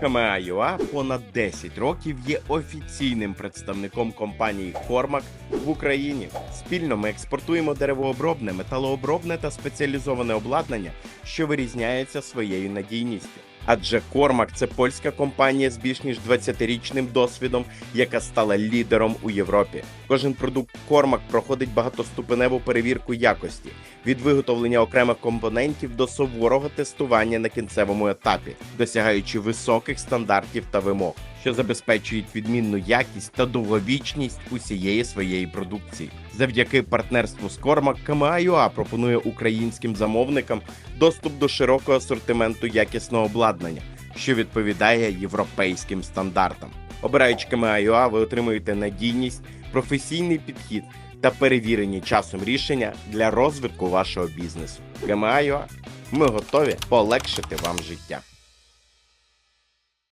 КМА.ЮА понад 10 років є офіційним представником компанії Кормак в Україні. Спільно ми експортуємо деревообробне, металообробне та спеціалізоване обладнання, що вирізняється своєю надійністю. Адже Кормак це польська компанія з більш ніж 20-річним досвідом, яка стала лідером у Європі. Кожен продукт Кормак проходить багатоступеневу перевірку якості від виготовлення окремих компонентів до суворого тестування на кінцевому етапі, досягаючи високих стандартів та вимог, що забезпечують відмінну якість та довговічність усієї своєї продукції. Завдяки партнерству з Кормак КМА.ЮА пропонує українським замовникам доступ до широкого асортименту якісного обладнання, що відповідає європейським стандартам. Обираючи КМА.ЮА, ви отримуєте надійність, професійний підхід та перевірені часом рішення для розвитку вашого бізнесу. КМА.ЮА. Ми готові полегшити вам життя.